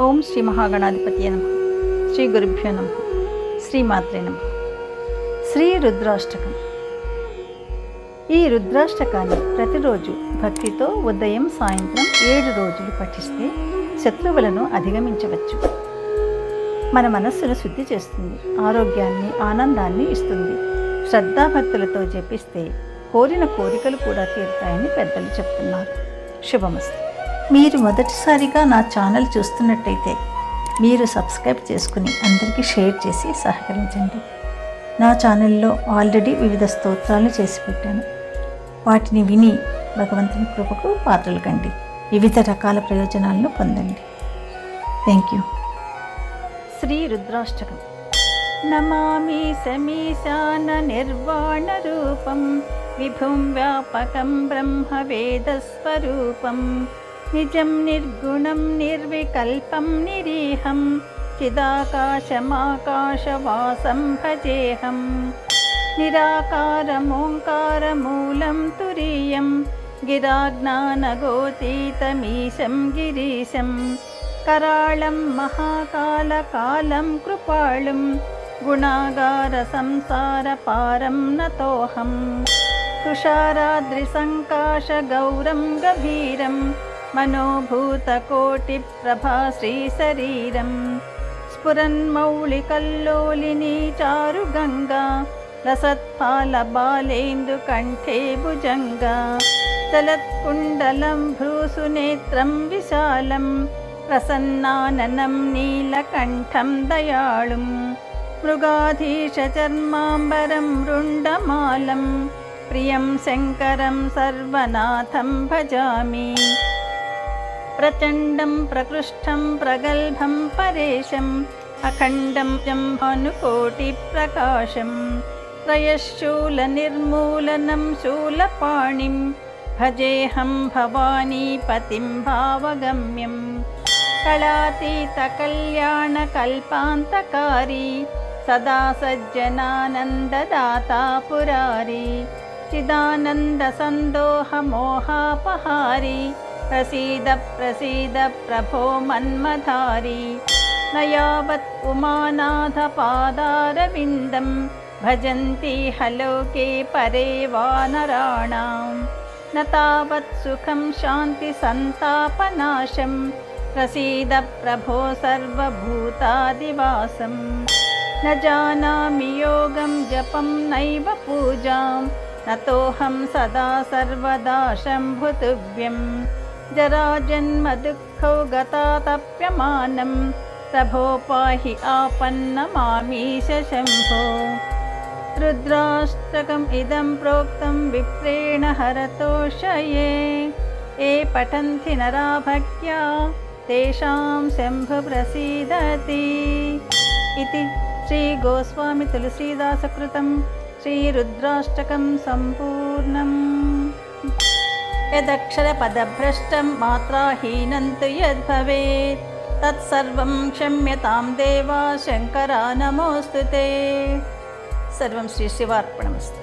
ఓం శ్రీ మహాగణాధిపతి నమ. శ్రీ గురుభ్యో నమ. శ్రీమాత్రే నమ. శ్రీ రుద్రాష్టకం. ఈ రుద్రాష్టకాన్ని ప్రతిరోజు భక్తితో ఉదయం సాయంత్రం ఏడు రోజులు పఠిస్తే శత్రువులను అధిగమించవచ్చు. మన మనస్సును శుద్ధి చేస్తుంది. ఆరోగ్యాన్ని ఆనందాన్ని ఇస్తుంది. శ్రద్ధాభక్తులతో జపిస్తే కోరిన కోరికలు కూడా తీరుతాయని పెద్దలు చెప్తున్నారు. శుభమస్తు. మీరు మొదటిసారిగా నా ఛానల్ చూస్తున్నట్టయితే మీరు సబ్స్క్రైబ్ చేసుకుని అందరికీ షేర్ చేసి సహకరించండి. నా ఛానల్లో ఆల్రెడీ వివిధ స్తోత్రాలు చేసి పెట్టాను. వాటిని విని భగవంతుని కృపకు పాత్రలు కండి. వివిధ రకాల ప్రయోజనాలను పొందండి. Thank you Shri Rudrashtakam. నమామి సమీశాన నిర్వాణ రూపం. విభుం వ్యాపకం బ్రహ్మ निजं निर्गुणं निर्विकल्पं निरीहं चिदाकाशमाकाशवासं भजेहं। निराकारमोङ्कारमूलं तुरीयं गिराज्ञानगोतीतमीशं गिरीशं। कराळं महाकालकालं कृपालं गुणागारसंसारपारं नतोऽहं। तुषाराद्रिसङ्काशगौरं गभीरम् गभीरं मनोभूतकोटिप्रभाश्रीशरीरं स्फुरन्मौलिकल्लोलिनी चारुगङ्गा लसत्पालबालेन्दुकण्ठे भुजङ्गा चलत्कुण्डलं भ्रूसुनेत्रं विशालम् प्रसन्नाननं नीलकण्ठं दयाळुं मृगाधीशचर्माम्बरं रुण्डमालं प्रियं शङ्करं सर्वनाथं भजामि प्रचण्डं प्रकृष्टं प्रगल्भं परेशम् अखण्डं जम्भानुकोटिप्रकाशं त्रयशूलनिर्मूलनं शूलपाणिं भजेऽहं भवानीपतिं भावगम्यम् कलातीतकल्याणकल्पान्तकारी सदा सज्जनानन्ददाता पुरारी चिदानन्दसन्दोहमोहापहारी प्रसीद प्रसीद प्रभो मन्मधारी न यावत् उमानाथपादारविन्दं भजन्ति हलोके परे वानराणाम् न तावत् सुखं शान्तिसन्तापनाशम् प्रसीद प्रभो सर्वभूतादिवासं। न जानामि योगं जपं नैव पूजां नतोऽहं सदा सर्वदा शम्भुतुभ्यं जराजन्मदुःखौ गतातप्यमानं प्रभो पाहि आपन्नमामीश शम्भो रुद्राष्टकम् इदं प्रोक्तं विप्रेण हरतोषये। ये पठन्ति नरा भक्त्या तेषां शम्भुप्रसीदति इति श्रीगोस्वामि तुलसीदासकृतं श्रीरुद्राष्टकं सम्पूर्णम् यदक्षरपदभ्रष्टं मात्राहीनं तु यद्भवेत् तत्सर्वं क्षम्यतां देवा शङ्करा नमोऽस्तु ते सर्वं श्रीशिवार्पणमस्तु